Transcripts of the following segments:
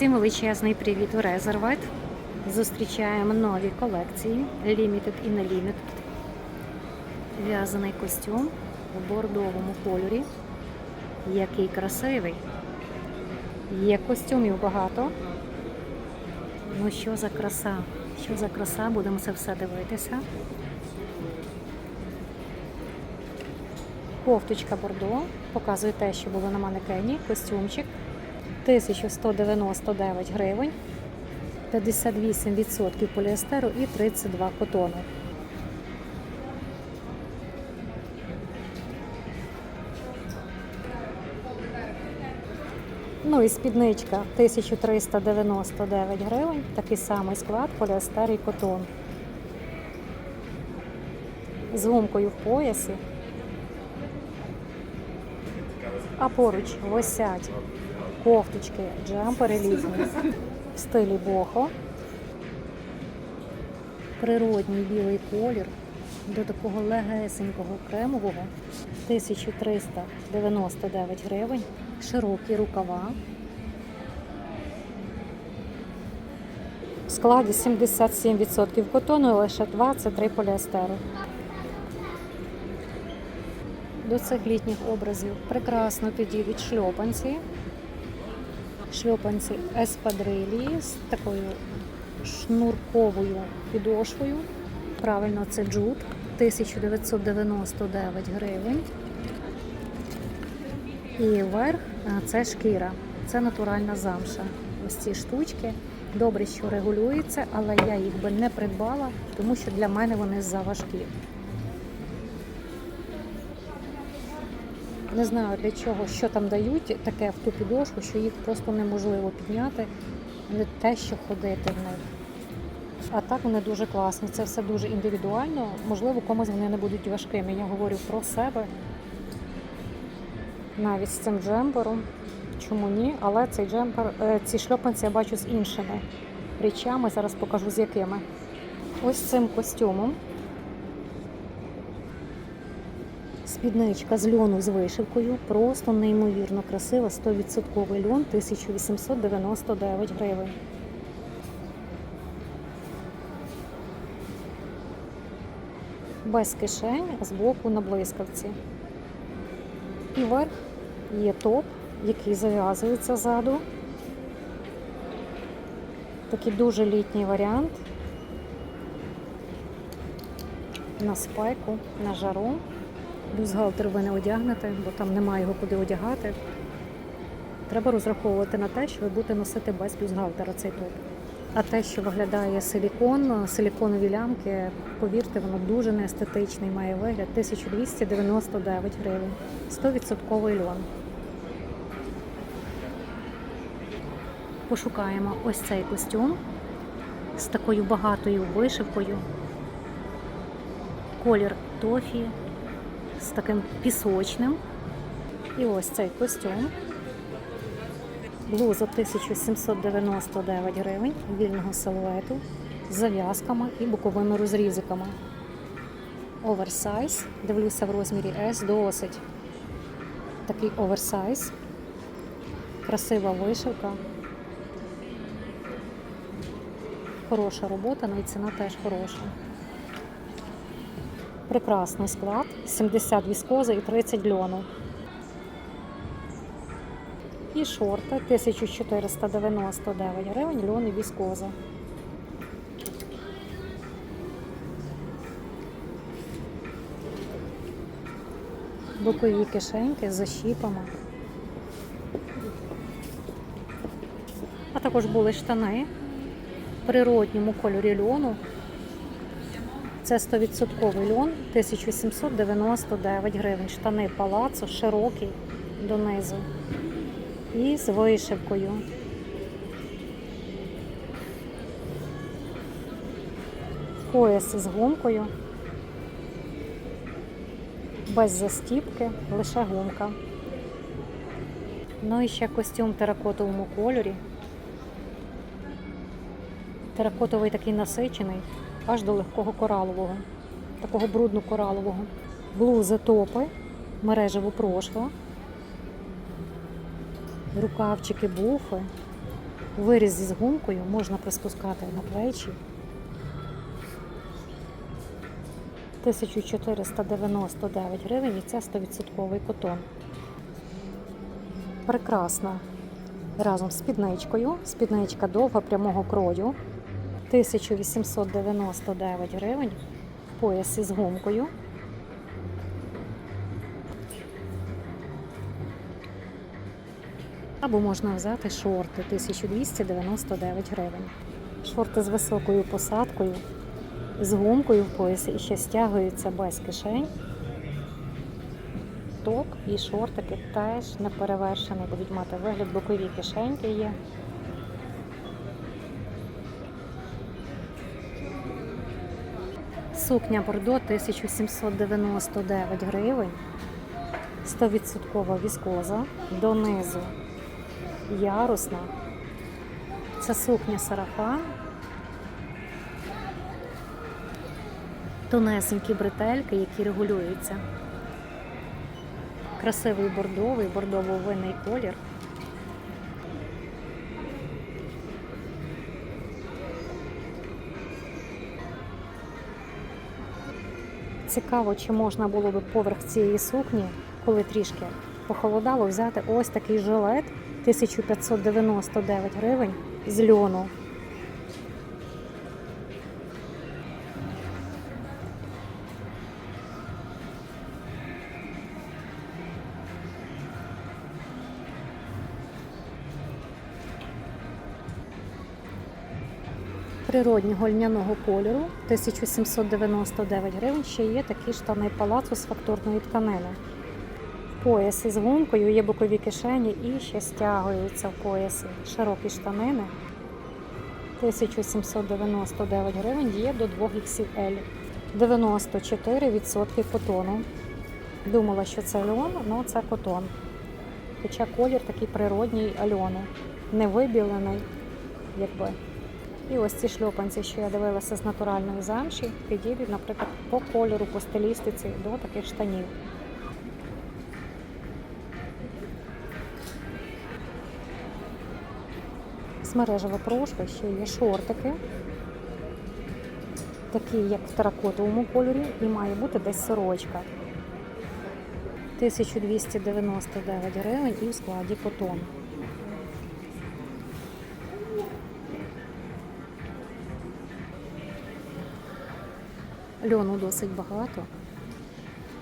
Всім величезний привіт у Резервайт. Зустрічаємо нові колекції Limited і не В'язаний костюм в бордовому кольорі. Який красивий. Є костюмів багато. Ну що за краса? Що за краса? Будемо це все дивитися. Кофточка бордо показує те, що було на манекені, костюмчик 1199 гривень, 58% поліестеру і 32 котону. Ну і спідничка 1399 гривень, такий самий склад, поліестер і котон. З гумкою в поясі. А поруч висять кофточки, джемпери різні в стилі бохо. Природній білий колір до такого легесенького кремового 1399 гривень, широкі рукава. В складі 77% котону і лише 23 поліестеру. До цих літніх образів прекрасно підійдуть шльопанці. Шльопанці еспадрилі з такою шнурковою підошвою. Правильно, це джут 1999 гривень. І верх це шкіра, це натуральна замша. Ось ці штучки. Добре, що регулюються, але я їх би не придбала, тому що для мене вони заважкі. Не знаю для чого, що там дають таке в ту підошву, що їх просто неможливо підняти, не те, що ходити в них. А так вони дуже класні. Це все дуже індивідуально. Можливо, комусь вони не будуть важкими. Я говорю про себе. Навіть з цим джемпером. Чому ні? Але цей джемпер, е, ці шльопанці я бачу з іншими речами. Зараз покажу з якими. Ось цим костюмом. Спідничка з льону з вишивкою, просто неймовірно красива, 100% льон, 1899 гривень. Без кишень, а збоку на блискавці. І верх є топ, який зав'язується ззаду. Такий дуже літній варіант. На спеку, на жару. Бюстгальтер ви не одягнете, бо там немає його куди одягати. Треба розраховувати на те, що ви будете носити без бюстгальтера цей топ. А те, що виглядає силікон, силіконові лямки, повірте, воно дуже неестетичний, має вигляд 1299 гривень. 100% льон. Пошукаємо ось цей костюм з такою багатою вишивкою. Колір тофі з таким пісочним. І ось цей костюм. Блуза 1799 гривень вільного силуету з зав'язками і боковими розрізиками. Оверсайз. Дивлюся в розмірі S досить. Такий оверсайз. Красива вишивка. Хороша робота, ну і ціна теж хороша. Прекрасний склад, 70 віскози і 30 льону. І шорти 1499 гривень, льон і віскоза. Бокові кишеньки з защіпами. А також були штани в природньому кольорі льону. Це 100% льон, 1799 гривень. Штани палацо, широкі донизу. І з вишивкою. Пояс з гумкою. Без застіпки, лише гумка. Ну і ще костюм теракотовому кольорі. Теракотовий такий насичений, аж до легкого коралового, такого брудно-коралового. Блузи топи мережеву прошлу, рукавчики, буфи, виріз зі гумкою можна приспускати на плечі. 1499 гривень і це 100% котон. Прекрасна. Разом з спідничкою. Спідничка довга прямого крою. 1899 гривень. В поясі з гумкою. Або можна взяти шорти 1299 гривень. Шорти з високою посадкою, з гумкою в поясі і ще стягуються без кишень. Топ і шортики теж не перевершені, будуть мати вигляд, бокові кишеньки є. Сукня Бордо 1799 гривень. 100% віскоза, донизу ярусна. Це сукня сарафан. Тонесенькі бретельки, які регулюються. Красивий бордовий, бордово-винний колір. Цікаво, чи можна було би поверх цієї сукні, коли трішки похолодало, взяти ось такий жилет 1599 гривень з льону. Природнього льняного кольору 1799 гривень. Ще є такі штани палацу з фактурної тканини. Пояс із гумкою, є бокові кишені і ще стягуються в поясі. Широкі штанини. 1799 гривень є до 2 XL. 94% котону. Думала, що це льон, але це котон. Хоча колір такий природній альону. Не вибілений, якби. І ось ці шльопанці, що я дивилася з натуральної замші, підійдуть, наприклад, по кольору, по стилістиці до таких штанів. З мережева прошка ще є шортики, такі як в теракотовому кольорі, і має бути десь сорочка. 1299 гривень і в складі котон. Льону досить багато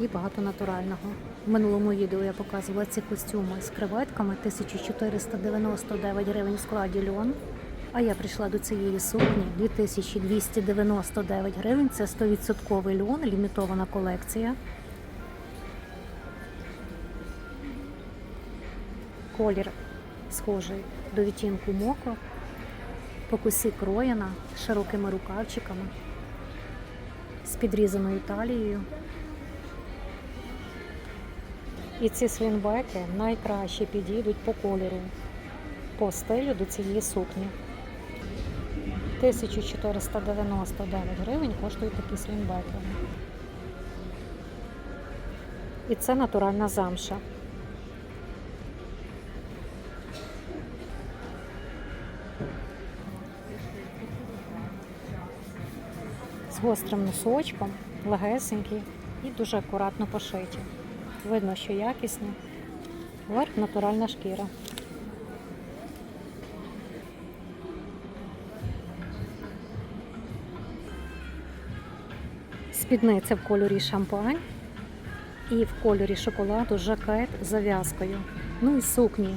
і багато натурального. В минулому відео я показувала ці костюми з креветками 1499 гривень в складі льон. А я прийшла до цієї сукні 2299 гривень. Це 100% льон, лімітована колекція. Колір схожий до відтінку моко, по косі кроєна з широкими рукавчиками, з підрізаною талією. І ці свінбеки найкраще підійдуть по кольору, по стилю до цієї сукні. 1499 гривень коштують такі свінбеки. І це натуральна замша. З гострим носочком, легесенькі і дуже акуратно пошиті. Видно, що якісні. Верх натуральна шкіра. Спідниця в кольорі шампань і в кольорі шоколаду жакет з зав'язкою. Ну і сукні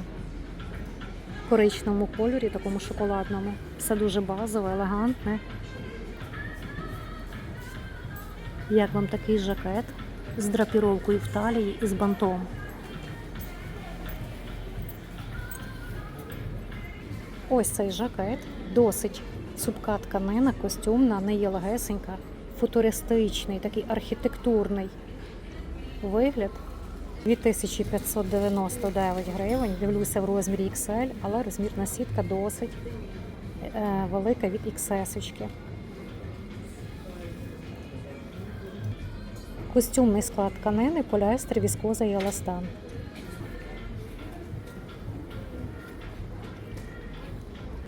в коричневому кольорі, такому шоколадному. Все дуже базове, елегантне. Як вам такий жакет з драпіровкою в талії і з бантом? Ось цей жакет, досить цупка тканина, костюмна, не є легесенька, футуристичний, такий архітектурний вигляд. 2599 гривень. Дивлюся в розмірі XL, але розмірна сітка досить е, велика від XS. Костюмний склад тканини, поліестер, віскоза і еластан.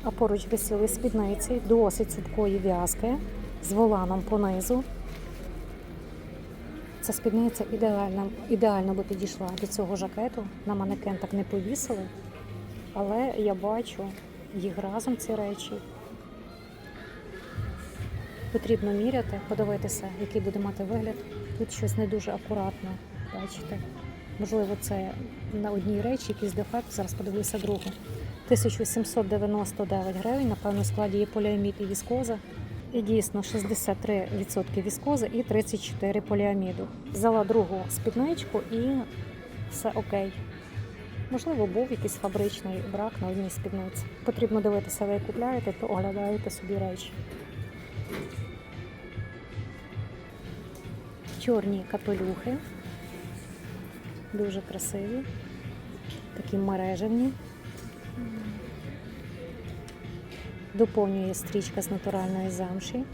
А поруч висіли спідниці досить цупкої в'язки з воланом понизу. Ця спідниця ідеально, ідеально би підійшла до цього жакету. На манекен так не повісили. Але я бачу їх разом ці речі. Потрібно міряти, подивитися, який буде мати вигляд. Тут щось не дуже акуратно, бачите. Можливо, це на одній речі якийсь дефект. Зараз подивлюся другу. 1799 гривень, напевно, в складі є поліамід і віскоза. І дійсно 63% віскози і 34 поліаміду. Взяла другу спідничку і все окей. Можливо, був якийсь фабричний брак на одній спідниці. Потрібно дивитися, ви купляєте, то оглядаєте собі речі. Чорні капелюхи. Дуже красиві. Такі мережевні. Доповнює стрічка з натуральної замші.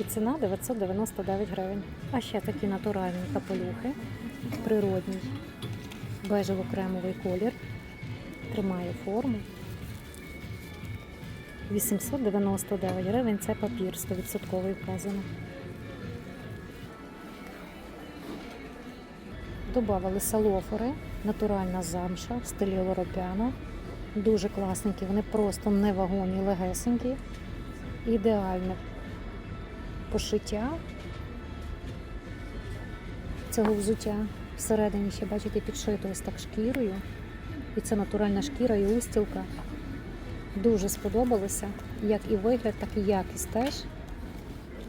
І ціна 999 гривень. А ще такі натуральні капелюхи. Природній бежево-кремовий колір. Тримає форму. 899 гривень це папір 100% вказано. Добавили салофори, натуральна замша в стилі лоропяна. Дуже класненькі, вони просто невагомі, легесенькі. Ідеальне пошиття цього взуття. Всередині ще, бачите, підшито ось так шкірою. І це натуральна шкіра і устілка. Дуже сподобалося, як і вигляд, так і якість теж.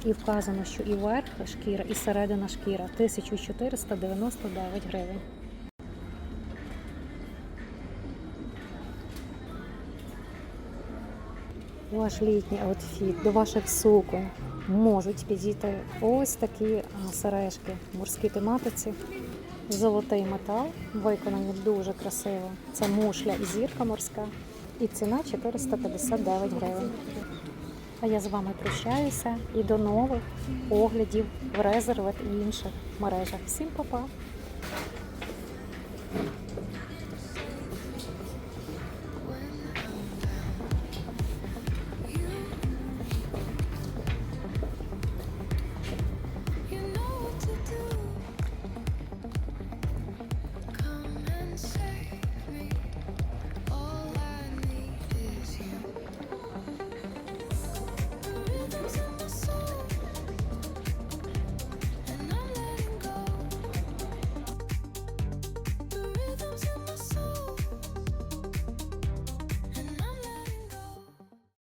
І вказано, що і верх шкіра, і середина шкіра 1499 гривень. Ваш літній аутфіт до ваших суконь можуть підійти ось такі сережки в морській тематиці. Золотий метал, виконані дуже красиво. Це мушля і зірка морська. І ціна 459 гривень. А я з вами прощаюся і до нових оглядів в резервет і інших мережах. Всім па-па!